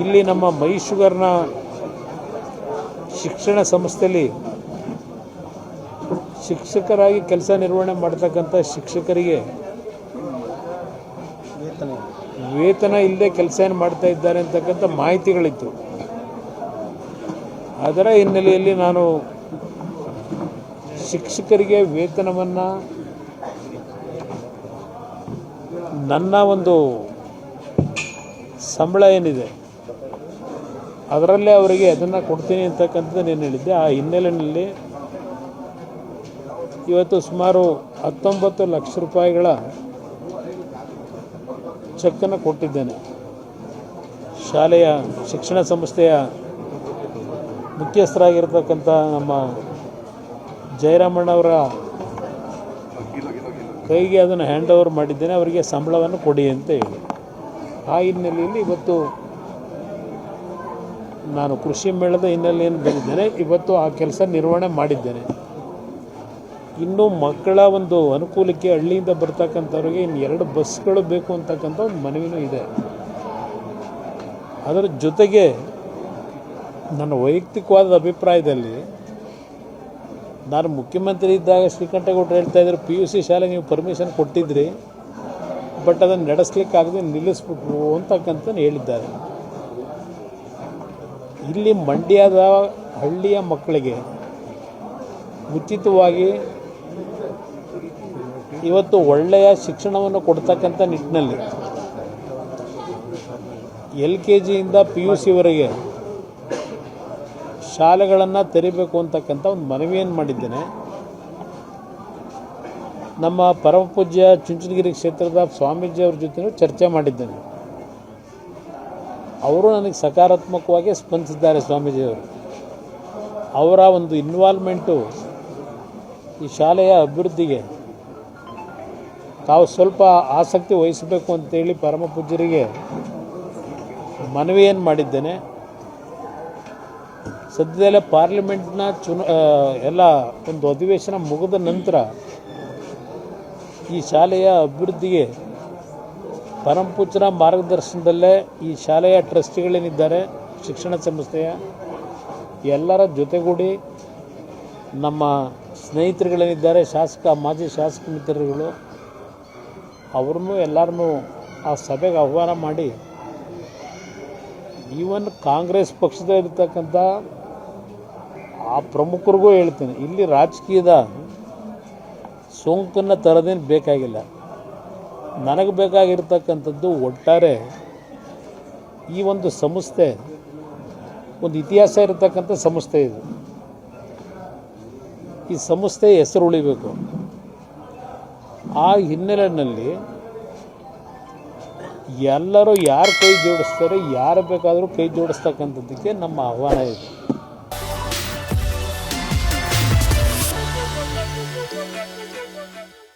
ಇಲ್ಲಿ ನಮ್ಮ ಮೈ ಶಿಕ್ಷಣ ಸಂಸ್ಥೆಯಲ್ಲಿ ಶಿಕ್ಷಕರಾಗಿ ಕೆಲಸ ನಿರ್ವಹಣೆ ಮಾಡ್ತಕ್ಕಂಥ ಶಿಕ್ಷಕರಿಗೆ ವೇತನ ವೇತನ ಇಲ್ಲದೆ ಕೆಲಸ ಏನು ಮಾಡ್ತಾ ಇದ್ದಾರೆ ಅಂತಕ್ಕಂಥ ಮಾಹಿತಿಗಳಿತ್ತು. ಅದರ ಹಿನ್ನೆಲೆಯಲ್ಲಿ ನಾನು ಶಿಕ್ಷಕರಿಗೆ ವೇತನವನ್ನು ನನ್ನ ಒಂದು ಸಂಬಳ ಏನಿದೆ ಅದರಲ್ಲೇ ಅವರಿಗೆ ಅದನ್ನು ಕೊಡ್ತೀನಿ ಅಂತಕ್ಕಂಥದ್ದು ನಾನು ಹೇಳಿದ್ದೆ, ಆ ಹಿನ್ನೆಲೆಯಲ್ಲಿ ಇವತ್ತು ಸುಮಾರು ಹತ್ತೊಂಬತ್ತು ಲಕ್ಷ ರೂಪಾಯಿಗಳ ಚೆಕ್ಕನ್ನು ಕೊಟ್ಟಿದ್ದೇನೆ. ಶಾಲೆಯ ಶಿಕ್ಷಣ ಸಂಸ್ಥೆಯ ಮುಖ್ಯಸ್ಥರಾಗಿರ್ತಕ್ಕಂಥ ನಮ್ಮ ಜಯರಾಮಣ್ಣವರ ಕೈಗೆ ಅದನ್ನು ಹ್ಯಾಂಡ್ ಓವರ್ ಮಾಡಿದ್ದೇನೆ, ಅವರಿಗೆ ಸಂಬಳವನ್ನು ಕೊಡಿ ಅಂತ ಹೇಳಿ. ಆ ಹಿನ್ನೆಲೆಯಲ್ಲಿ ಇವತ್ತು ನಾನು ಕೃಷಿ ಮೇಳದ ಹಿನ್ನೆಲೆಯನ್ನು ಬಂದಿದ್ದೇನೆ, ಇವತ್ತು ಆ ಕೆಲಸ ನಿರ್ವಹಣೆ ಮಾಡಿದ್ದೇನೆ. ಇನ್ನು ಮಕ್ಕಳ ಒಂದು ಅನುಕೂಲಕ್ಕೆ ಹಳ್ಳಿಯಿಂದ ಬರ್ತಕ್ಕಂಥವ್ರಿಗೆ ಇನ್ನು ಎರಡು ಬಸ್ಗಳು ಬೇಕು ಅಂತಕ್ಕಂಥ ಒಂದು ಮನವಿನೂ ಇದೆ. ಅದರ ಜೊತೆಗೆ ನನ್ನ ವೈಯಕ್ತಿಕವಾದ ಅಭಿಪ್ರಾಯದಲ್ಲಿ ನಾನು ಮುಖ್ಯಮಂತ್ರಿ ಇದ್ದಾಗ ಶ್ರೀಕಂಠೇಗೌಡರು ಹೇಳ್ತಾ ಇದ್ರು, ಪಿ ಯು ಸಿ ಶಾಲೆ ನೀವು ಪರ್ಮಿಷನ್ ಕೊಟ್ಟಿದ್ರಿ ಬಟ್ ಅದನ್ನು ನಡೆಸ್ಲಿಕ್ಕಾಗದೆ ನಿಲ್ಲಿಸ್ಬಿಟ್ರು ಅಂತಕ್ಕಂಥ ಹೇಳಿದ್ದಾರೆ. ಇಲ್ಲಿ ಮಂಡ್ಯದ ಹಳ್ಳಿಯ ಮಕ್ಕಳಿಗೆ ಉಚಿತವಾಗಿ ಇವತ್ತು ಒಳ್ಳೆಯ ಶಿಕ್ಷಣವನ್ನು ಕೊಡ್ತಕ್ಕಂಥ ನಿಟ್ಟಿನಲ್ಲಿ ಎಲ್ ಕೆ ಜಿಯಿಂದ ಪಿ ಯು ಸಿವರೆಗೆ ಶಾಲೆಗಳನ್ನು ತೆರಿಬೇಕು ಅಂತಕ್ಕಂಥ ಒಂದು ಮನವಿಯನ್ನು ಮಾಡಿದ್ದೇನೆ. ನಮ್ಮ ಪರಮಪೂಜ್ಯ ಚುಂಚನಗಿರಿ ಕ್ಷೇತ್ರದ ಸ್ವಾಮೀಜಿಯವ್ರ ಜೊತೆ ಚರ್ಚೆ ಮಾಡಿದ್ದೇನೆ. ಅವರು ನನಗೆ ಸಕಾರಾತ್ಮಕವಾಗಿ ಸ್ಪಂದಿಸಿದ್ದಾರೆ ಸ್ವಾಮೀಜಿಯವರು. ಅವರ ಒಂದು ಇನ್ವಾಲ್ವ್ಮೆಂಟು ಈ ಶಾಲೆಯ ಅಭಿವೃದ್ಧಿಗೆ ತಾವು ಸ್ವಲ್ಪ ಆಸಕ್ತಿ ವಹಿಸಬೇಕು ಅಂತೇಳಿ ಪರಮ ಪೂಜ್ಯರಿಗೆ ಮನವಿಯನ್ನು ಮಾಡಿದ್ದೇನೆ. ಸದ್ಯದಲ್ಲೇ ಪಾರ್ಲಿಮೆಂಟ್ನ ಚುನ ಎಲ್ಲ ಒಂದು ಅಧಿವೇಶನ ಮುಗಿದ ನಂತರ ಈ ಶಾಲೆಯ ಅಭಿವೃದ್ಧಿಗೆ ಪರಮಪೂಜ್ಯರ ಮಾರ್ಗದರ್ಶನದಲ್ಲೇ ಈ ಶಾಲೆಯ ಟ್ರಸ್ಟಿಗಳೇನಿದ್ದಾರೆ, ಶಿಕ್ಷಣ ಸಂಸ್ಥೆಯ, ಎಲ್ಲರ ಜೊತೆಗೂಡಿ ನಮ್ಮ ಸ್ನೇಹಿತರುಗಳೇನಿದ್ದಾರೆ, ಶಾಸಕ, ಮಾಜಿ ಶಾಸಕ ಮಿತ್ರರುಗಳು, ಅವ್ರನ್ನೂ ಎಲ್ಲರನ್ನೂ ಆ ಸಭೆಗೆ ಆಹ್ವಾನ ಮಾಡಿ, ಈವನ್ ಕಾಂಗ್ರೆಸ್ ಪಕ್ಷದಲ್ಲಿರ್ತಕ್ಕಂಥ ಆ ಪ್ರಮುಖರಿಗೂ ಹೇಳ್ತೀನಿ, ಇಲ್ಲಿ ರಾಜಕೀಯದ ಸೋಂಕನ್ನು ತರೋದೇನು ಬೇಕಾಗಿಲ್ಲ. ನನಗೆ ಬೇಕಾಗಿರ್ತಕ್ಕಂಥದ್ದು ಒಟ್ಟಾರೆ ಈ ಒಂದು ಸಂಸ್ಥೆ, ಒಂದು ಇತಿಹಾಸ ಇರತಕ್ಕಂಥ ಸಂಸ್ಥೆ ಇದು. ಈ ಸಂಸ್ಥೆ ಹೆಸರು ಉಳಿಬೇಕು ಆ ಹಿನ್ನೆಲೆಯಲ್ಲಿ ಎಲ್ಲರೂ ಯಾರು ಕೈ ಜೋಡಿಸ್ತಾರೆ, ಯಾರು ಬೇಕಾದರೂ ಕೈ ಜೋಡಿಸ್ತಕ್ಕಂಥದ್ದಕ್ಕೆ ನಮ್ಮ ಆಹ್ವಾನ ಇದೆ.